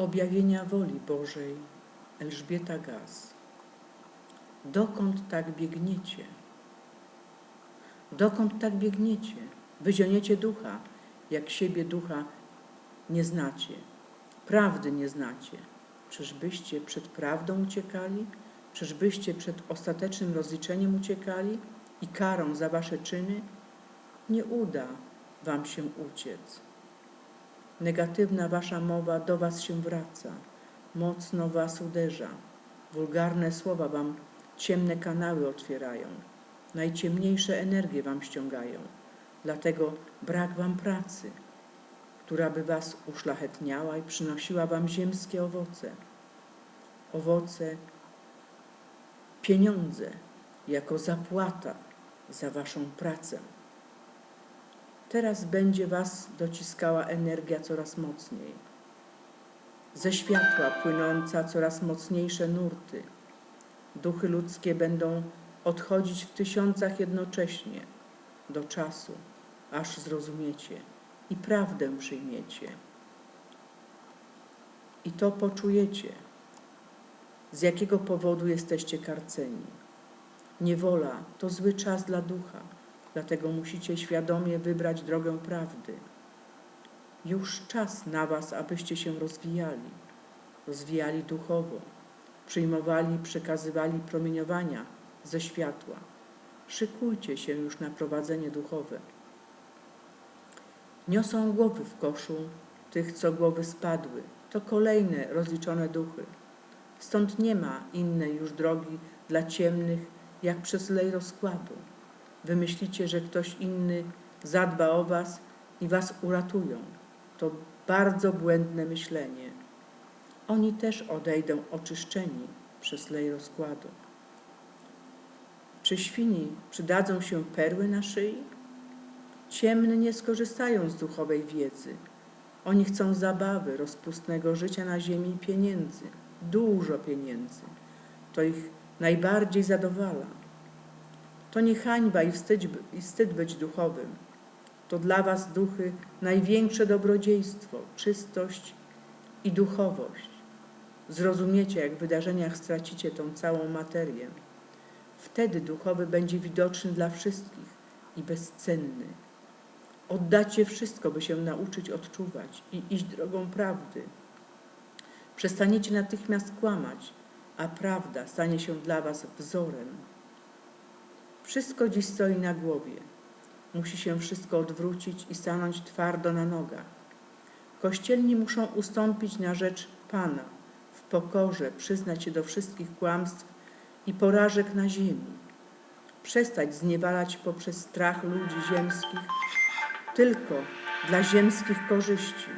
objawienia woli Bożej Elżbieta Gaz. Dokąd tak biegniecie? Dokąd tak biegniecie? Wyzioniecie ducha, jak siebie ducha nie znacie, prawdy nie znacie. Czyżbyście przed prawdą uciekali? Czyżbyście przed ostatecznym rozliczeniem uciekali i karą za wasze czyny? Nie uda wam się uciec. Negatywna wasza mowa do was się wraca, mocno was uderza. Wulgarne słowa wam ciemne kanały otwierają, najciemniejsze energie wam ściągają. Dlatego brak wam pracy, która by was uszlachetniała i przynosiła wam ziemskie owoce. Owoce, pieniądze jako zapłata za waszą pracę. Teraz będzie was dociskała energia coraz mocniej. Ze światła płynąca coraz mocniejsze nurty. Duchy ludzkie będą odchodzić w tysiącach jednocześnie do czasu, aż zrozumiecie i prawdę przyjmiecie. I to poczujecie, z jakiego powodu jesteście karceni. Niewola to zły czas dla ducha, dlatego musicie świadomie wybrać drogę prawdy. Już czas na Was, abyście się rozwijali, rozwijali duchowo, przyjmowali przekazywali promieniowania ze światła. Szykujcie się już na prowadzenie duchowe. Niosą głowy w koszu tych, co głowy spadły. To kolejne rozliczone duchy. Stąd nie ma innej już drogi dla ciemnych, jak przez lej rozkładu. Wymyślicie, że ktoś inny zadba o was i was uratują. To bardzo błędne myślenie. Oni też odejdą oczyszczeni przez lej rozkładu. Czy świni przydadzą się perły na szyi? Ciemni nie skorzystają z duchowej wiedzy. Oni chcą zabawy, rozpustnego życia na ziemi i pieniędzy, dużo pieniędzy. To ich najbardziej zadowala. To nie hańba i wstyd, i wstyd być duchowym. To dla Was, duchy, największe dobrodziejstwo, czystość i duchowość. Zrozumiecie, jak w wydarzeniach stracicie tą całą materię. Wtedy duchowy będzie widoczny dla wszystkich i bezcenny. Oddacie wszystko, by się nauczyć odczuwać i iść drogą prawdy. Przestaniecie natychmiast kłamać, a prawda stanie się dla Was wzorem. Wszystko dziś stoi na głowie. Musi się wszystko odwrócić i stanąć twardo na nogach. Kościelni muszą ustąpić na rzecz Pana, w pokorze przyznać się do wszystkich kłamstw i porażek na ziemi. Przestać zniewalać poprzez strach ludzi ziemskich tylko dla ziemskich korzyści